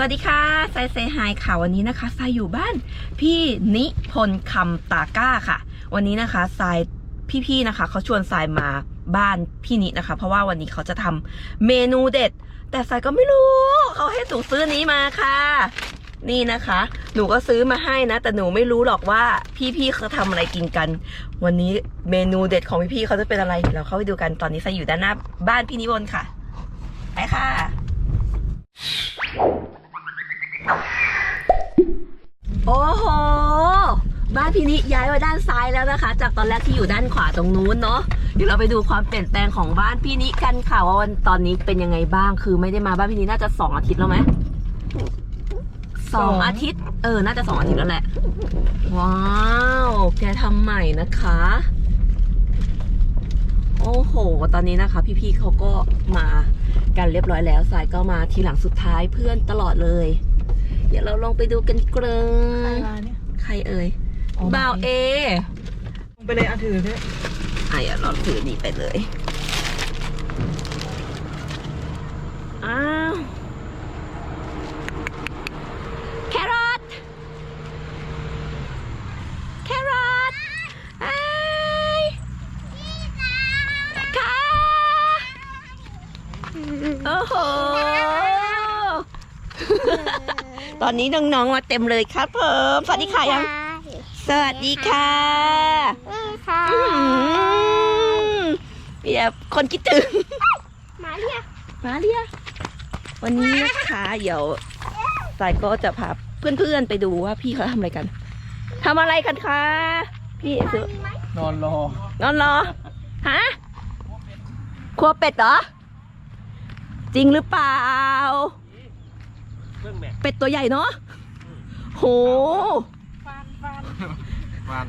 วัสดีค่ะไซเซฮค่ะวันนี้นะคะทรายอยู่บ้าน พี่นิพนธ์คำตาก้าค่ะ วันนี้นะคะทรายพี่ๆนะคะเขาชวนทรายมาบ้านพี่นินะคะ เพราะว่าวันนี้เขาจะทำเมนูเด็ด แต่ทรายก็ไม่รู้ เขาให้หนูซื้อนี้มาค่ะ นี่นะคะ หนูก็ซื้อมาให้นะ แต่หนูไม่รู้หรอกว่าพี่ๆเขาทำอะไรกินกัน วันนี้เมนูเด็ดของพี่ๆเขาจะเป็นอะไรเราเข้าไปดูกันตอนนี้ทรายอยู่ด้านหน้าบ้านพี่นิพนธ์ค่ะไปค่ะ โอ้โห บ้านพี่นิย้ายมาด้านซ้ายแล้วนะคะ จากตอนแรกที่อยู่ด้านขวาตรงนู้นเนาะ เดี๋ยวเราไปดูความเปลี่ยนแปลงของบ้านพี่นิกันค่ะว่าวันตอนนี้เป็นยังไงบ้าง คือไม่ได้มาบ้านพี่นิน่าจะสองอาทิตย์แล้วไหมสองอาทิตย์ เออ น่าจะสองอาทิตย์แล้วแหละ ว้าว แกทำใหม่นะคะ โอ้โห ตอนนี้นะคะ พี่ๆเขาก็มากันเรียบร้อยแล้ว สายก็มาทีหลังสุดท้ายเพื่อนตลอดเลย เดี๋ยวเราลองไปดูกันเกรใครงมาเนี่ย ใครเอ่ยอ๋อบ่าวเอ ลงไปเลยอะถือด้วย อะเดี๋ยวเราถือนี่ไปเลย อ้าว แครอท แครอทไอ้ยค่ะโอ้โห ต อนนี้น้องๆมาเต็มเลยครับเพิ่มสวัสดีค่ะยัง สวัสดีค่ะนี่ค่ะอืมมีแต่คนคิดถึง มาเรียกมาเรียวันนี้นะคะเดี๋ยวสายก็จะพาเพื่อนๆไปดูว่าพี่เขาทำอะไรกันทำอะไรกันคะพี่ซื้อนอนรอ นอนรอ ฮะครัวเป็ดเหรอ จริงหรือเปล่า เป็ดตัวใหญ่เนาะโหฟาน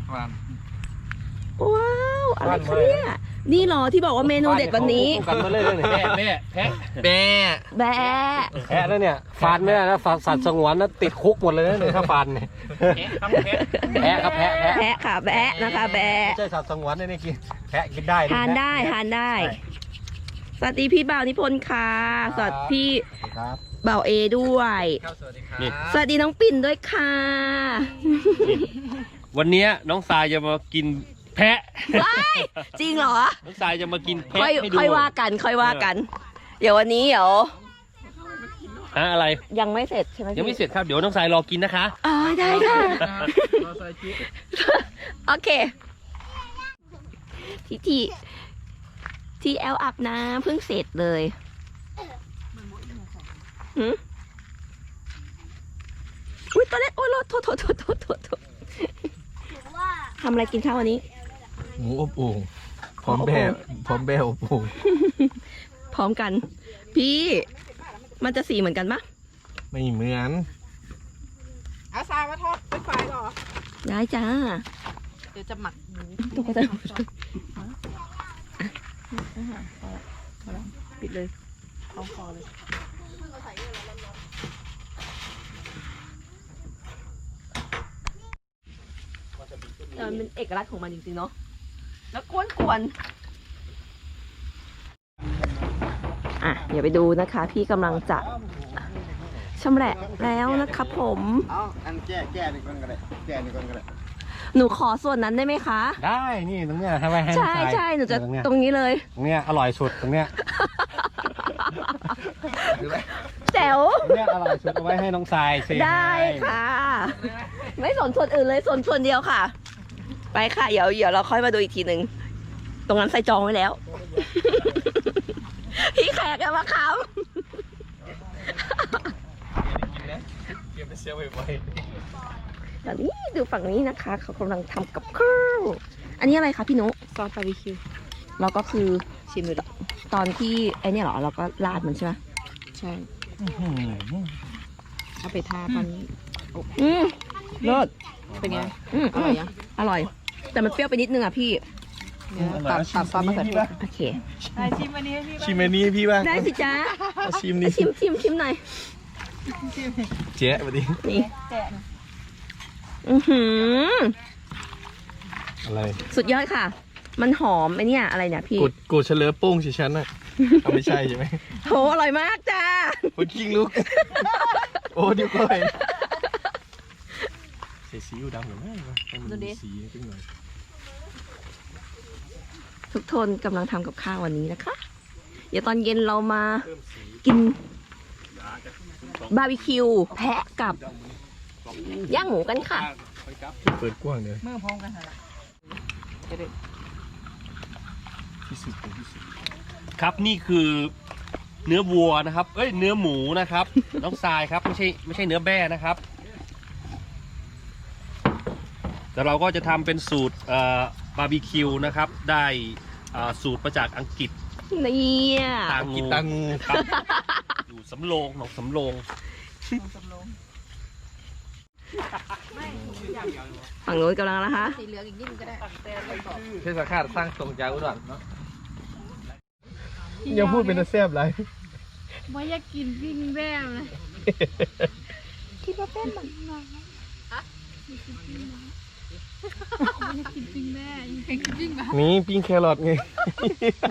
ฟานว้าวอะไรคะเนี่ยนี่เหรอที่บอกว่าเมนูเด็ดวันนี้กันมาเลยเนี่ยแพะแม่แพะแม่แบะแพะแล้วเนี่ยฟานไม่ได้นะสัตว์สัตว์สงวนนะติดคุกหมดเลยนะเนี่ยถ้าฟานเนี่ยแพะครับแพะแพะครับแพะแพะแบะค่ะแบะนะคะแบะไม่ใช่สัตว์สงวนนะเนี่ยกินแพะกินได้ะทานได้แพะทานได้สวัสดีพี่บ่าวนิพนธ์ค่ะสวัสดีพี่ ครับบ่าวเอด้วย ครับสวัสดีครับนี่ สวัสดีน้องปิ่นด้วยค่ะ วันเนี้ยน้องทรายจะมากินแพะ ว้ายจริงเหรอ น้องทรายจะมากินแพะค่อยให้ดูค่อยว่ากัน ค่อยว่ากัน เดี๋ยววันนี้เดี๋ยวฮะอะไร ยังไม่เสร็จใช่ไหมพี่ยังไม่เสร็จครับ เดี๋ยวน้องทรายรอกินนะคะ อ๋อได้ค่ะ รอใส่ชุดโอเค ที่ที่ที่แอลอาบน้ำเพิ่งเสร็จเลย หืมอุ้ยตอนแรกโอ้ยโทษโทษโทษโทษโทษโทษโทษถือว่าทำอะไรกินข้าววันนี้ หมูอบโอ่งพร้อมแบบพร้อมแบบอบโอ่งพร้อมกัน พี่ มันจะสีเหมือนกันปะไม่เหมือน เอาทรายมาทอดเป็นไฟเหรอ ได้จ้า เดี๋ยวจะหมักหมูตกใจหมดปิดเลยท้องคอเลย เออ มันเป็นเอกลักษณ์ของมันจริงๆเนาะแล้วกวนกวนๆอะเดี๋ยวไปดูนะคะ พี่กำลังจะชำแหละแล้วนะครับผม เอาอันแก้แก้นี่ก่อนก็ได้แก้นี่ก่อนก็ได้หนูขอส่วนนั้นได้ไหมคะ ได้นี่ตรงเนี้ยทำไมให้น้องใช่ทรายใช่หนูจะตรงเนี้ยตรงนี้เลย ตรงเนี้ยอร่อยสุดตรงเนี้ยแจ๋ว ตรงเนี้ยอร่อยสุดเอาไว้ให้น้องทรายเซได้ค่ะ ไม่สนส่วนอื่นเลยส่วนส่วนเดียวค่ะ ไปค่ะ เดี๋ยวเดี๋ยวเราค่อยมาดูอีกทีหนึ่ง ตรงนั้นใส่จองไว้แล้ว พี่แขกอะมาคเก็บไปเสียไว้ไว้ำตอนนี้ดูฝั่งนี้นะคะ เขากำลังทำกับข้าวอันนี้อะไรคะพี่นุซอสบาร์บีคิวเราก็คือชิมดูดิตอนที่ไอเนี่ยเหรอเราก็ราดมันใช่ไหมใช่เอาไปทาตอนนี้อืมรสเป็นไง อืมอร่อยยังอร่อย แต่มันเปรี้ยวไปนิดนึงอะพี่เนี่ยตัดตัดซอสมะเขือเทศโอเคชิมอันนี้ให้พี่บ้างได้สิจ้าเอาชิมนี่ชิมชิมชิมหน่อย เจ๊สวัสดีนี่อือหือ อะไรสุดยอดค่ะ มันหอมไอเนี่ยอะไรเนี่ยพี่กดกดเฉลอโป้งสิฉันน่ะเอาไม่ใช่ใช่ไหมโหอร่อยมากจ้าคนกิ้งลุก โอ้ดิวก้อย ใส่ซีอิ๊วดำหรือไม่ให้มันดูดิมีสีขึ้นหน่อยทุกทนกำลังทำกับข้าววันนี้นะคะ เดี๋ยวตอนเย็นเรามากินบาร์บีคิว แพะกับย่างหมูกันค่ะ เปิดกว้างเลยมือพร้อมกันเหรอที่สุดของที่สุดครับนี่คือเนื้อวัวนะครับ เอ้ยเนื้อหมูนะครับ น้องทรายครับไม่ใช่ไม่ใช่เนื้อแบ้นะครับ แต่เราก็จะทำเป็นสูตรเอ่อบาร์บีคิวนะครับ ได้อ่าสูตรมาจากอังกฤษเนี่ยตางูกินตังงูครับอยู่สำโรงหนองสำโรงฝั่งนู้นกำลังนะคะ สีเหลืองอีกนิดนึงก็ได้เทศกาลสร้างตรงจากอุดรเนาะยังพูดเป็นตะแซ่บไรว่าอยากกินปิ้งแม่เลยคิดว่าเป็นแบบนั้นอยา กกินปิ้งแม่อยากกินปิ้งแบบนี่ปิ้งแครอทไง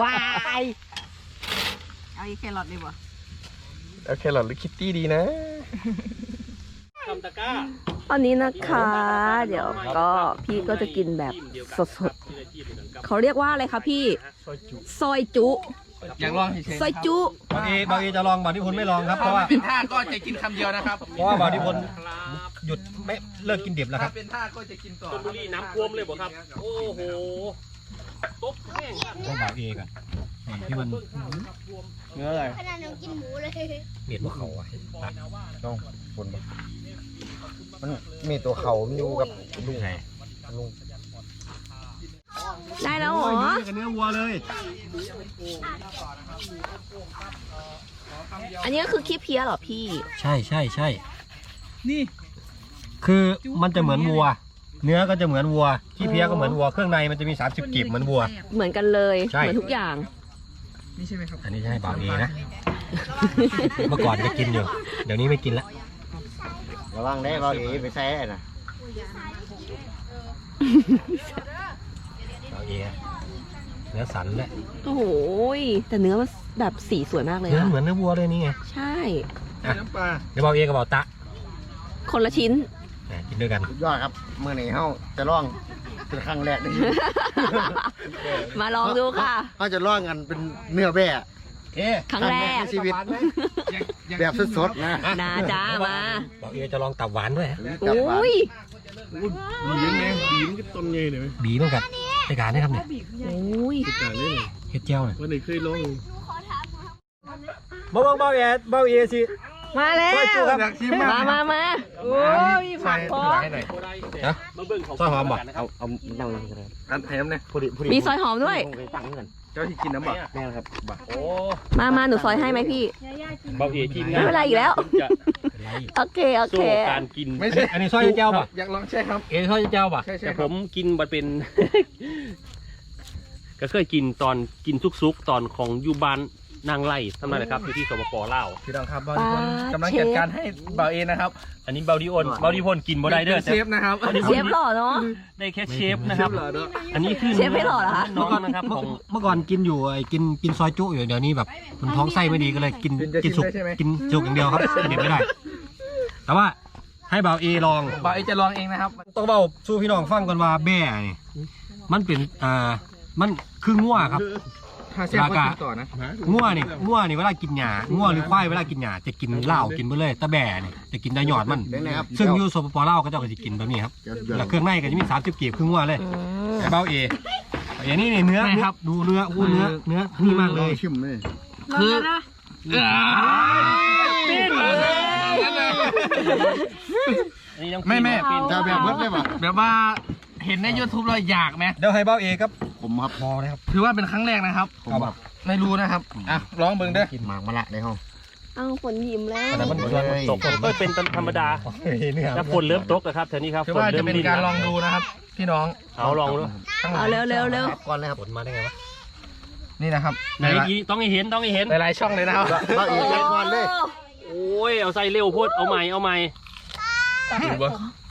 วายเอาอีกแครอทดีบ่เอาแครอทหรือคิตตี้ดีนะทำตะกร้าตอนนี้นะคะ เดี๋ยวก็พี่ก็จะกินแบบสดๆเขาเรียกว่าอะไรคะพี่ ซอยจุ อยากลองเฉยซอยจุบางทีบางทีจะลองบางที่พลไม่ลองครับเพราะว่าเป็นท่าก็จะกินคำเดียวนะครับเพราะว่าบางที่พลหยุดไม่เลิกกินดิบแล้วคถ้ารับเป็นท่าก็จะกินต่อชลบุรีน้ำท่วมเลยบ่ครับ โอ้โหตบแห้งครับต้องบางเองอะที่มันเนื้ออะไรขนาดหนูกินหมูเลยเมียดว่าเขาอะต้องพลมันมีตัวเขามันอยู่กับลุงไงลุง ได้แล้วเหรอกับเนื้อวัวเลย อันนี้ก็คือขี้เพี้ยเหรอพี่ ใช่ใช่ใช่ นี่คือมันจะเหมือนวัว เนื้อก็จะเหมือนวัวที่เพี้ยก็เหมือนวัว เครื่องในมันจะมี 30กีบเหมือนวัว เหมือนกันเลย ใช่ เหมือนทุกอย่าง นี่ใช่ไหมครับอันนี้ใช่บางเอนะ เมื่อก่อนจะกินอยู่ เดี๋ยวนี้ไม่กินละ ระวังได้บางทีไปใส่นะบาง เอเนื้อสันและโอ้โหยแต่เนื้อมันแบบสีสวยมากเลยเนื้ออะเหมือนเนื้อวัวเลยนี่ไงใช่น้ำปลาเดี๋ยวบางเอกับเบาตะคนละชิ้น อะกินด้วยกันสุดยอดครับเมื่อนี้เฮาจะลองเป็นครั้งแรกเลยมาลองดูค่ะเขาจะลองกันเป็นเนื้อแบะเอ๊ะครั้งแรก ในชีวิตแบบสดๆนะนาจ้ามาบางเอจะลองตับหวานด้วยฮะจับหวานอุ้ยบีมไงบีมก็ต้นใหญ่เลยไหมบีเหมือนกัน ในการได้ครับเนี่ยอุ้ยจานนี้เลยเฮ็ดเจียวเนี่ยวันไหนเคยลองมาบอกเบาเอเบาเอสิมาแล้วอยากชิมมากมามามาโอ้ยผักพอฮะมาเบิ่งของซอยหอมบ่นะครับเอานั่งนั่งกันเลยอันแถมเนี่ยพอดีพอดีมีซอยหอมด้วยผมไปตั้งกัน เจ้าที่กินน้ำบ่แม่ครับโอ้มามาหนูซอยให้ไหมพี่ เบาเอทีมไม่เป็นไรอีกแล้ว จะโอเค โอเค สู้การกินไม่ใช่อันนี้ซอยเจียวป่ะอยากลองใช่ครับ เอซอยเจียวป่ะใช่ใช่แต่คผรับมกินมันเป็น ก็เคยกินตอนกินซุกๆตอนของอยูบาน นางไล่ทำไมนะครับอยู่ที่สปปลาวพี่น้องครับบาปลาคนกำลังจัดการให้บ่าวเอนะครับอันนี้เบาดิโอนเบาดิพนกินบ่ได้เด้อป็นเชฟนะครับ เชฟหล่อเนาะ ได้แค่เชฟนะครับเชฟเหรอเนอะอันนี้คือเชฟไม่หล่อเหรอคะ น้องนะครับของ เมื่อก่อนกินอยู่ไอ้กินกินซอยจุอยู่เดี๋ยวนี้แบบมันท้องไส้ไม่ดีก็เลยกินกินจะกินสุกกินได้ใช่ไหม กินสุกอย่างเดียวครับกินเด็ดไม่ได้ แต่ว่าให้เบาเอลองบ่าวเอจะลองเองนะครับ ต้องเบาสู้พี่น้องฟังก่อนว่าแบ่นี่มันเป็นอ่ามันคืองัวครับ ถ้าเชฟก็กินต่อนะงัวนี่งัวนี่เวลากินหญ้างัวหรือควายเวลากินหญ้าจะกินเหล้ากินไปเลยแต่แบ่นี่จะกินได้หยอดมันเป็นไงครับซึ่งอยูสปปลาวก็เจ้าก็จะกินแบบนี้ครับเดี๋ยวสุดยอดแล้วเครื่องในก็จะมี30กีบคืองัวเลยอืมไอ้เบาเออย่างนี้นี่เนื้อไม่ครับดูเนื้ออู้เนื้อเนื้อนี่มากเลยชิมเลยคือไม่แม่จะแบบเบิดเลยป่ะแบบว่าเห็นใน YouTube เราอยากไหมเดี๋ยวให้เบาเอครับผ มครับพอเลยครับถือว่าเป็นครั้งแรกนะครับผมครับ ไม่รู้นะครับอะลองเบิ่งเด้อกินหมากมาละในห้องเอาฝนยิ้มแล้ว แต่มันเลยตกก็เป็นธรรมดาเนื้อถ้าฝนเริ่มตกนะครับแถวนี้ครับถือฝนว่าเริ่จะมเป็นลิ้นการแล้วลองดูนะครับ พี่น้องเอาลองดูทั้งหลเอายเร็วเร็วเร็วก่อนเลยครับผลมาได้ไงวะนี่นะครับไหนอีต้องให้เห็นต้องให้เห็น หลายๆช่องเลยนะครับบางเอกก่อนเลยโอ้ยเอาใส่เร็วโพดเอาใหม่เอาใหม่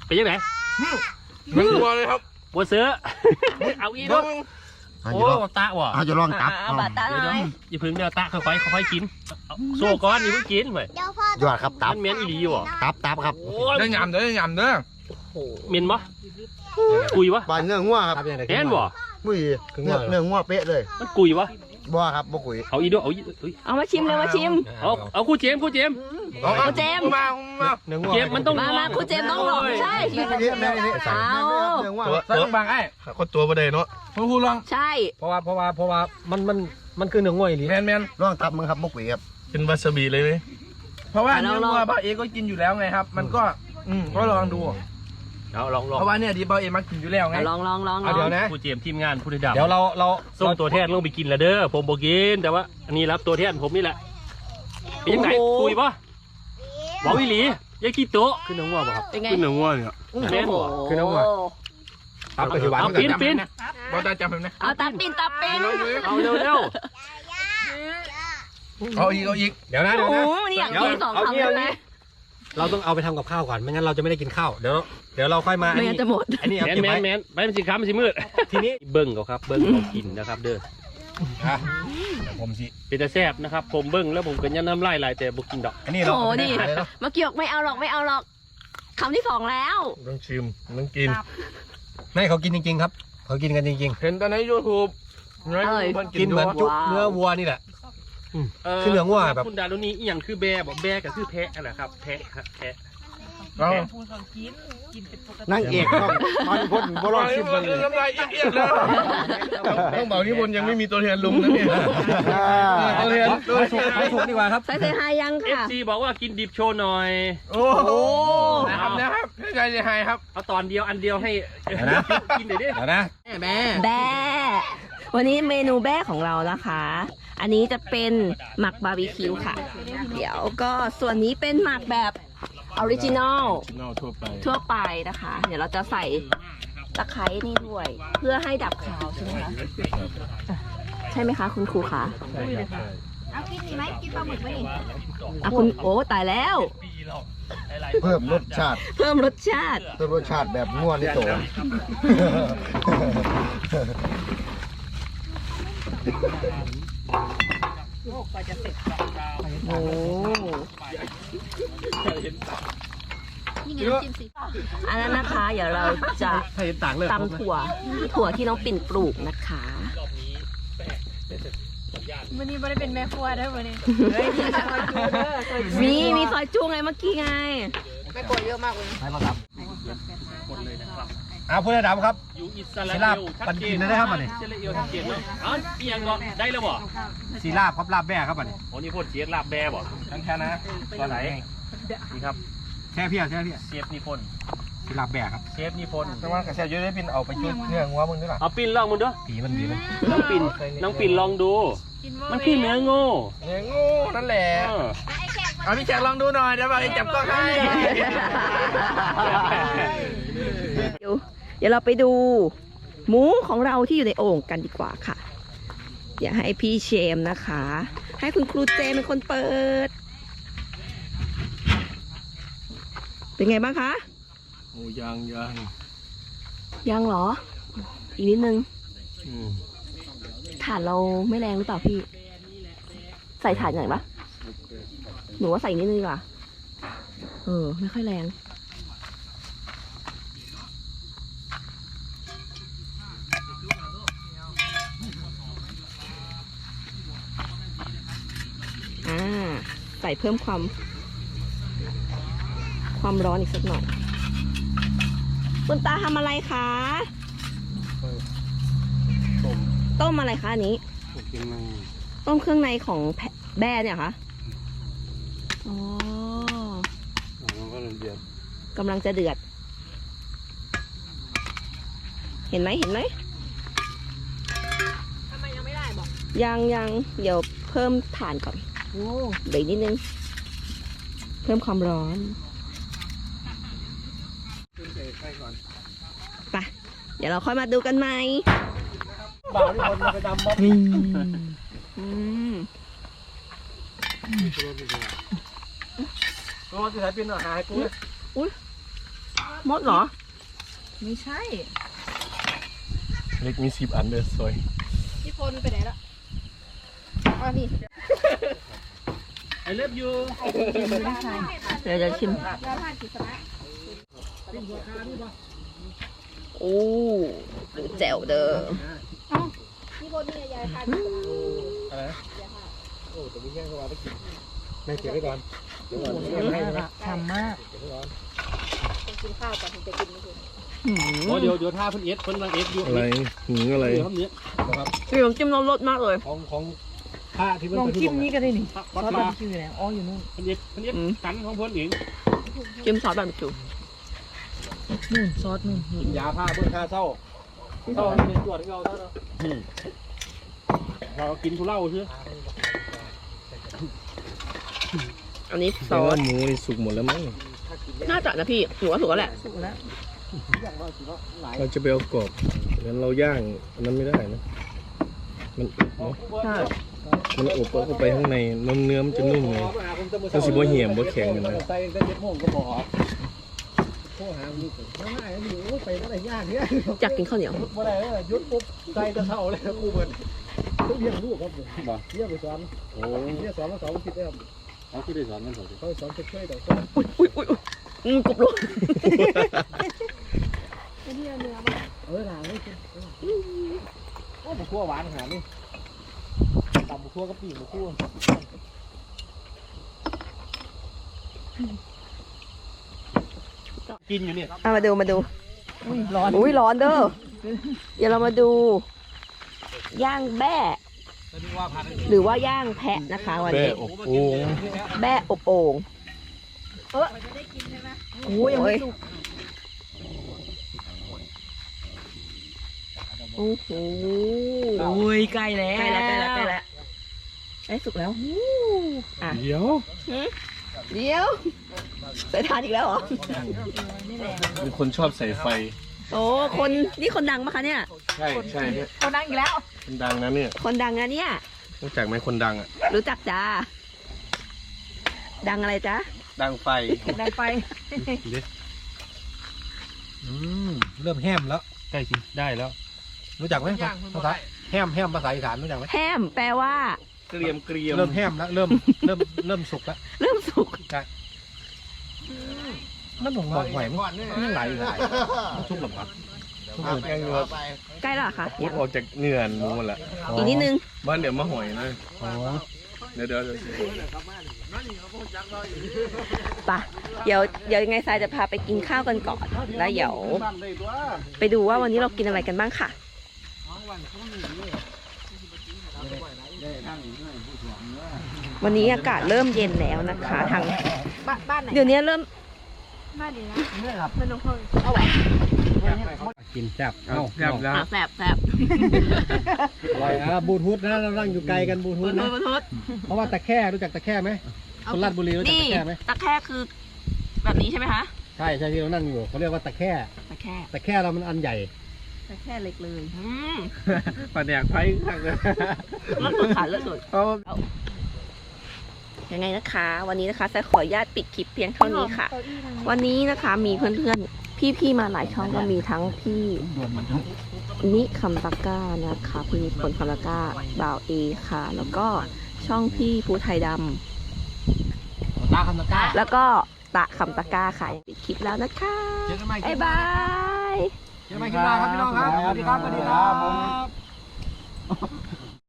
เป็นยังไงมันกลัวเลยครับบัวเสือ เอาอีกเนาะเอาโอ้จะลองตะว่ะเอาจะลองตับอ่าบาตาหน่อยอย่าเพิ่งเดี๋ยวตะค่อยๆค่อยๆกินเอาโซ่ก้อนอย่าเพิ่งกินเว้ยยอดครับตับ มันเหม็นอีหลีว่ะ ตับตับครับโอ้ยได้ยำเด้อได้ยำเด้อเหม็นปะกุยวะปลาเนื้องัวครับแอนบ่ มุ้ยเนื้อเนื้องัวเป๊ะเลย มันกุยวะ บ่ครับบ่กุยเอาอีกด้วยเอาอีกเอ้ยเอามาชิมเลยมาชิมเอาเอาคู่เจมส์คู่เจมส์เอาเอาเจมส์มามาเนื้องัวเจมส์มันต้องมามาคุณเจมส์ต้องลองใช่นี่นี่นี่นี่ใส่เอาเนื้องัวใส่ลงบางไอ้คนตัวบ่ได้เนาะพูดพูดลองใช่เพราะว่าเพราะว่าเพราะว่ามันมันมันคือเนื้องัวอีหลีแมนแมนลองตับมึงครับบ่กุยครับเป็นวาซาบิเลยไหมเพราะว่าเนื้อวัวเบาเอก็กินอยู่แล้วไงครับ มันก็อืมก็ลองดู เอาลองลองเพราะว่าเนี่ยดีเบาเอมากินอยู่แล้วไงเอาลองลองลองลเอาองเดี๋ยวนะคู่เจมส์ทีมงานผู้ได้ดับเดี๋ยวเราเราส่งตัวแทนลงไปกินละเด้อผมบอกกินแต่ว่าอันนี้รับตัวแทนผมนี่แหละเป็นยังไงคุยปะบอกอีหลียายขี้โต๊ะขึ้นหนังวัวป่ะครับเป็นไงขึ้นหนังวัวเนี่ยแม่นบ่คือเนื้องัวตับกับสิหวานเอาเหมือนปิ้นกันปิ้นบอตาจำผมนะเอาตัดปินตัดปินเอาเร็วเร็วเอาอีกเอาอีกเดี๋ยวนะโอ้เดี๋ยวโหนะนี่อยากกินสองคำเลยนะ เราต้องเอาไปทำกับข้าวก่อนไม่งั้นเราจะไม่ได้กินข้าวเดี๋ยวเดี๋ยวเราค่อยมาไม่งั้นจะหมด อันนี้เอาแมนเก็บแมไว้นแมนไปมันสิค้ำมันสิมืด ทีนี้เบิ้งเขาครับเบิ้งเขากินนะครับ เด้ออะผมสิ เป็นแต่แซ่บนะครับ ผมเบิ้งแล้วผมก็ยันน้ำลายไหลแต่บ่กินดอก อันนี้เราโอ้โหเอาไปนี่ขายเลยเนาะเมื่อกี้บอกไม่เอาหรอกไม่เอาหรอกคำที่สองแล้ว ต้องชิมต้องกินไม่เขากินจริงๆครับเขากินกันจริง เห็นตอนในยูทูบน้อยคนๆกิกินนเหเหมืมืออนนจุเนื้อวัวนี่แหละ คือเหลืองว่าแบบ คุณดารุณีอีหยังคือแบบอกแบก็คือแพะนั่นแหละครับ แพะครับแพะเรานั่งเอกครับตอนพ่นบ่ลองชิมมันเลย น้ำลายเอียดๆแล้วต้องบอกนี่บนยังไม่มีตัวแทนลุงนะเนี่ยตัวแทนตัวไม่แทถูกนไม่ถูกดีกว่าครับใส่เซฮายังเอฟค่ะ ซีบอกว่ากินดิบโชว์หน่อย โอ้โหนะครับนะครับให้ใจจะหายครับ เอาตอนเดียวอันเดียวให้นะ กินเดี๋ยวดิ เดี๋ยวนะ แม่ แบ้วันนี้เมนูแบ้ของเรานะคะ อันนี้จะเป็นหมักบาร์บีคิวค่ะ เดี๋ยวก็ส่วนนี้เป็นหมักแบบออริจินอลนอทั่วไปทั่วไปนะคะ เดี๋ยวเราจะใส่ตะไคร้นี่ด้วย เพื่อให้ดับคาวใช่ไหมคะอะใช่ไหมคะ คุณครูคะเอากินนี่ไหมกินปลาหมึกไหมนี่อะคุณโอ้ตายแล้ว เพิ่มรสชาติ เพิ่มรสชาติ เพิ่มรสชาติแบบงัวนี่โต โอ้นี่ไงน้ำจิ้มสีอันนั้นนะคะ เดี๋ยวเราจะถ้าเห็นต่างเลยตำถั่ว ถั่วที่น้องปิ่นปลูกนะคะวันนี้ไม่ได้เป็นแม่ครัวเด้อวันนี้มีมีซอยจุ้งไงเมื่อกี้ไง ไม่กลัวเยอะมากเลย ให้เราดับ อ่าพูดได้ดับครับ อยู่อิสราศิเอลาบลปันกินได้ครับอันนี้ อิสราเอลชัดเจนเนาะอ๋อเอียงก็ได้แล้วบ่สีลาบครับลาบแบ่ครับอันนี้โอ้นี่พูดเสียงลาบแบบ่ทั้งแค่นะตัวไหนนี่ครับแช่เพี้ยแช่เพี้ยเชฟนิพนธ์สีลาบแบ่ครับเชฟนิพนธ์แต่ว่ากระแสยูได้ปินเอาไปจุดเนื้องัวมึงด้วยล่ะเอาปิ่นลองมึงดูผีมันผีมันน้องปิ่นน้องปิ่นลองดูกินมันคือเนื้อโง่เนื้องูนั่นแหละเออเอาพี่แขกลองดูหน่อยเดี๋ยวบอกไอ้จับกล้องให้เดี๋ยว เดี๋ยวเราไปดูหมูของเราที่อยู่ในโอ่งกันดีกว่าค่ะ อยากให้พี่เชมนะคะ ให้คุณครูเจมเป็นคนเปิด เป็นไงบ้างคะโอ้ยังยังยังเหรอ อีกนิดนึงถ่านเราไม่แรงหรือเปล่าพี่ ใส่ถ่านหน่อยปะหนูว่าใส่นิดนึงดีกว่าเออ ไม่ค่อยแรง อ่า ใส่เพิ่มความ ความร้อนอีกสักหน่อย คุณตาทำอะไรคะ ต้มอะไรคะอันนี้ต้มเครื่องในของแพะแบ่เนี่ยเหรอคะอ๋อกำลังจะเดือด เห็นไหมเห็นไหมทำไมยังไม่ได้บอก ยังยังเดี๋ยวเพิ่มถ่านก่อน เดี๋ยวอีกนิดนึง เพิ่มความร้อนไปเดี๋ยวเราค่อยมาดูกันใหม่บ่าวที่คนไปดำบ๊อบอืมก็ที่ใช้เป็นอาหารกูมดเหรอ ไม่ใช่ เล็กมีสิบอันเด้อสวยคนไปไหนละ อะนี่ไอเลิฟยูเดี๋ยวจะชิม แล้วผ่านกิจสนะโอ้แจ๋วเด้อนี่บนนี่ยายทานไม่เก็บไว้ก่อนทำมากกินข้าวก่อนถึงจะกินไม่กินโอ้เดี๋ยวเดี๋ยวท่าเพิ่นเอสเพิ่นกำลังเอสอยู่อะไรหืมอะไรเดี๋ยวทำเนี้ยนี่น้ำจิ้มรสรสมากเลย ของของ ท่าที่เพิ่นลองไปจิ้มนี้ก็ได้นี่วัซอดสมาบาร์บีคิวอยู่ไหนอ๋ออยู่นู่นเพิ่นเอสเพิ่นเอสอืมกันของเพิ่นเองจิ้มซอสบาร์บีคิวนู่นซอสนู่นกินยาผ้าเพิ่นค่าเศร้าเศร้านี่เป็นตรวจที่เราเท่าเนาะเรากินทุเหล้าซื้ออันนี้ซแต่อว่าสหมูนี่สุกหมดแล้วมั้งน่าจะนะพี่หนูว่าถูกแล้วแหละสุกแล้วเราจะไปเอากรอบงั้นเราย่างอันนั้นไม่ได้นะ มันอบเนาะใช่ มันอบแล้วก็ไปข้างในน้ำเนื้อมันจะนุ่มไงมันสิบ่เหี่ยมบ่แข็งกันนะใส่แต่เจ็ดโมงก็บอกโทรหาลูกง่ายๆอยู่ไปก็ได้ยากเนี่ยอยากกินข้าวเหนียวบ่ได้เลยยุดปุ๊บใส่จะเท่าเลยกูเบิดต้องเลี้ยงลูกครับผมเลี้ยงไปสอนโอ้เลี้ยงสอนมาสอนคิดได้ครับเขาคือได้สอนกันสอนเขาสอนช่วยๆแต่อุ้ยอุ้ยอุ้ยอุ้ยอืมกรุบเลยไอ้นี่เนื้อบ้างเออหนาไม่กินโอ้บุคั่วหวานขนาดนี้ ตำบุคั่วกับปีกบุคั่วกินอยู่เนี่ยเอามาดูมาดู อุ้ยร้อนอุ้ยร้อนเด้อ เดี๋ยวเรามาดู ย่างแบ้หรือว่าย่างแพะนะคะวันแม่นี้ อบโอ่งแบ้อบโอ่งจะได้กินใช่ไหมโอ้ยยังไม่สุกโอ้โหอุ้ยใกล้แล้วใกล้แล้วใกล้แล้วใกล้แล้ว ได้สุกแล้วฮู้อะเดี๋ยวเดี๋ยวใส่ทานอีกแล้วเหรอเป็นคนชอบใส่ไฟ โอ้คนนี่คนดังปะคะเนี่ย ใช่ใช่เนี่ยเขานั่งอีกแล้ว คนดังนะเนี่ยคนดังนะเนี่ย รู้จักไหมคนดังอะ รู้จักจ้า ดังอะไรจ๊ะ ดังไฟได้ไปอืมเริ่มแห้มแล้วใกล้สิได้แล้ว รู้จักไหมภาษาแห้มแห้มภาษาอีสานรู้จักไหมแฮมแปลว่า เกรียมเกรียมเริ่มแห้มแล้วเริ่มเริ่มเริ่มสุกแล้วเริ่มสุกนั่นผมบอกไหวมันยังไหลอยู่เลยทุกหลับครับทุกเลยแกงนัวใกล้แล้วเหรอคะพุดออกจากเนื้อหมูหมดละอีกนิดนึงบ้านเดี๋ยวมาหอยนะอ๋อเดี๋ยวเดี๋ยวเดี๋ยวปะเดี๋ยวเดี๋ยวยังไงทรายจะพาไปกินข้าวกันก่อนแล้วเดี๋ยว ไปดูว่าวันนี้เรากินอะไรกันบ้างค่ะ วันนี้อากาศเริ่มเย็นแล้วนะคะทางบ้านบ้านไหนเดี๋ยวนี้เริ่มบ้านไหนนะมันน้องเพิ่งกินแซ่บเอ้าแซ่บแล้วอะแสบแสบอร่อยอะบลูทูธนะเรานั่งอยู่ไกลกันบลูทูขอธโทนะษขอโทษเพราะว่าตะแคร่รู้จักตะแคร่ไหมคนราชบุรีรู้จักนี่ตะแคร่ไหมตะแคร่คือ แบบนี้ใช่ไหมคะใช่ใช่ที่เรานั่งอยู่เขาเรียกว่าตะแคร่ตะแคร่ตะแคร่เรามันอันใหญ่ ตะแคร่เล็กเลยอืมปลาแดกไฟข้างเลยเลิศสุดค่ะเลิศสุดเอายังไงนะคะ วันนี้นะคะทรายขออนุญาตปิดคลิปเพียงเท่านี้ค่ะเก้าอี้ทางนี้วันนี้นะคะมีเพื่อนๆ พี่ๆมาหลายช่องก็มีทั้งพี่นิคำตะกร้านะคะพี่นิพนธ์คำตะกร้าบ่าวเอค่ะ แล้วก็ช่องพี่ภูไทยดตาคำตะกร้าำแล้วก็ตะคำตะกร้าค่ะปิดคลิปแล้วนะคะ เจอกันใหม่คลิบ๊าปยหน้บาย เจอกันใหม่คลิปหน้าครับพี่น้องครับสวัสดีครับสวัสดีครับผม